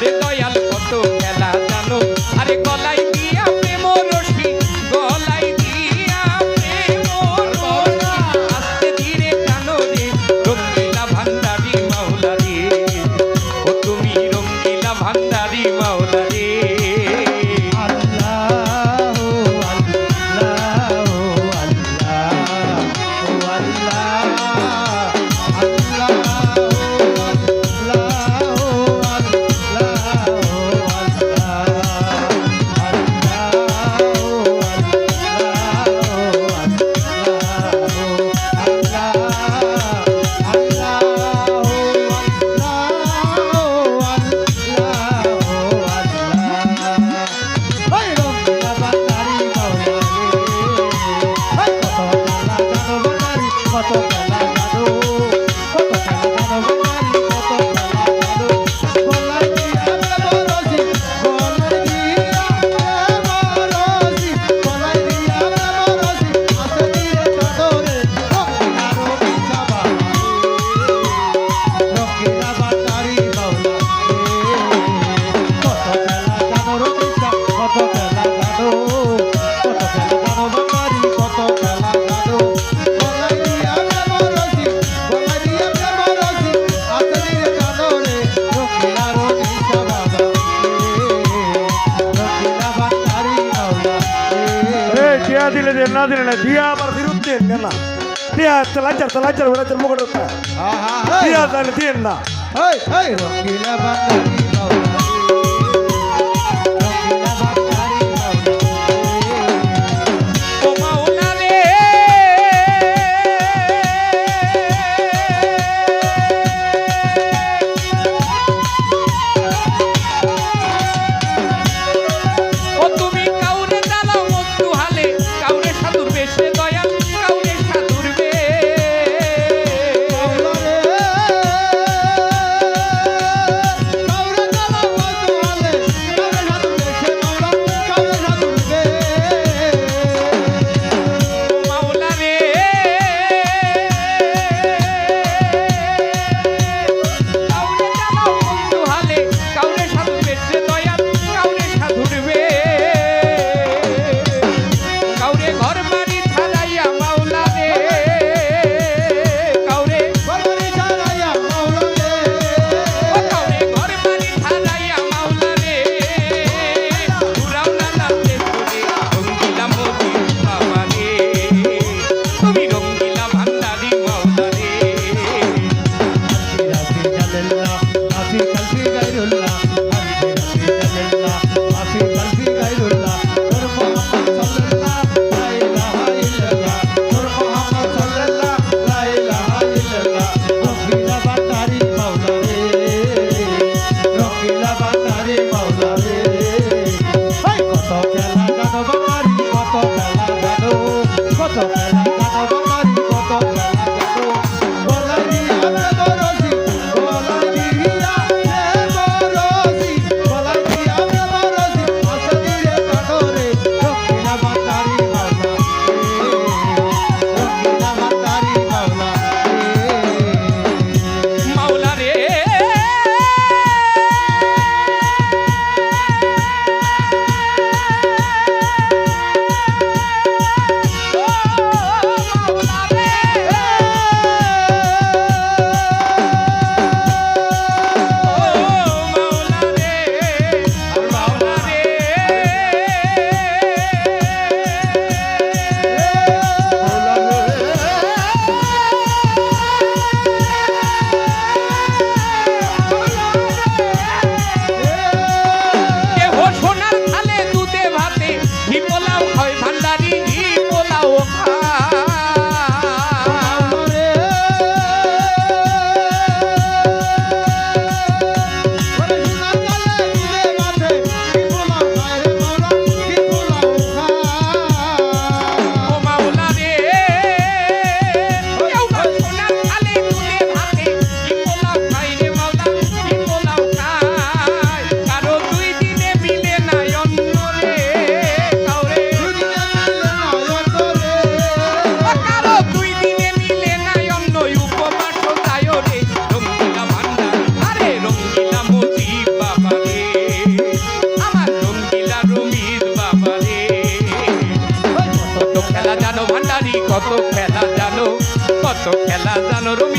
রে দয়াল ದಿಲೆ ದಿನ ದಿನ ದಿಯಾ ಬರ ತಿರುತ್ತೆ ನೆನ ದಿಯಾ ತಲಾಚರ್ ತಲಾಚರ್ ಹೊಡತರ್ ಮುಗಡುತ್ತ ಹಾ ಹಾ ದಿಯಾ ತಲೆ ದಿನ ಹೈ I don't know.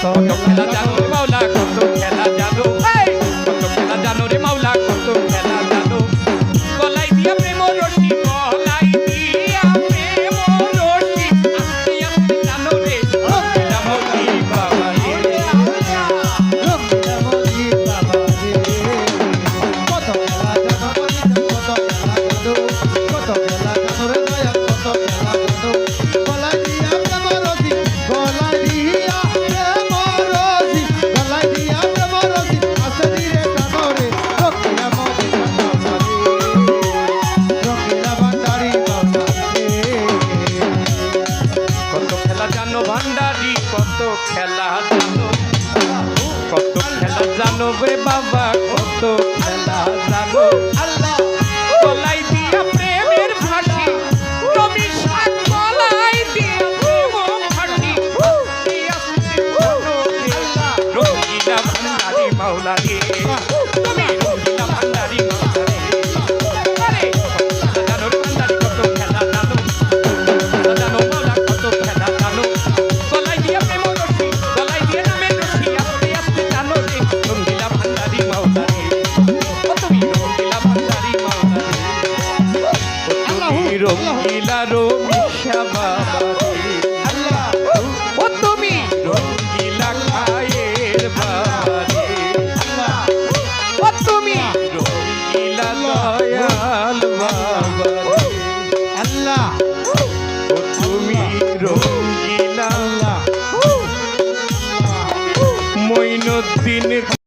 서경 대단장 ভান্ডারি কত খেলা জানো? কত খেলা জানো রে বাবা কত খেলা জানো?